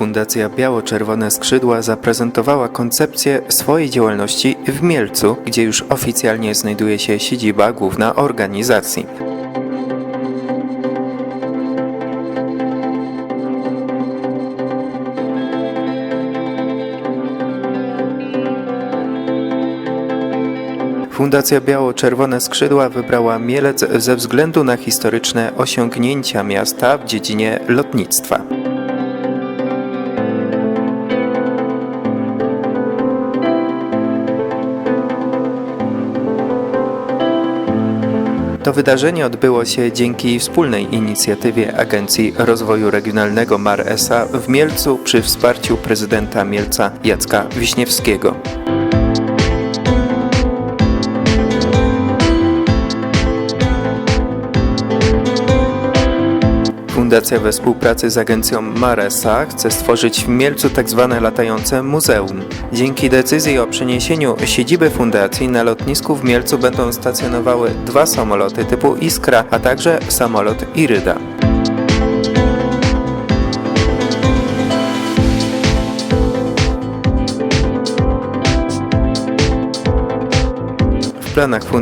Fundacja Biało-Czerwone Skrzydła zaprezentowała koncepcję swojej działalności w Mielcu, gdzie już oficjalnie znajduje się siedziba główna organizacji. Fundacja Biało-Czerwone Skrzydła wybrała Mielec ze względu na historyczne osiągnięcia miasta w dziedzinie lotnictwa. To wydarzenie odbyło się dzięki wspólnej inicjatywie Agencji Rozwoju Regionalnego MAR SA w Mielcu przy wsparciu prezydenta Mielca Jacka Wiśniewskiego. Fundacja we współpracy z agencją Maresa chce stworzyć w Mielcu tzw. latające muzeum. Dzięki decyzji o przeniesieniu siedziby fundacji na lotnisku w Mielcu będą stacjonowały dwa samoloty typu Iskra, a także samolot Iryda. W planach fundacji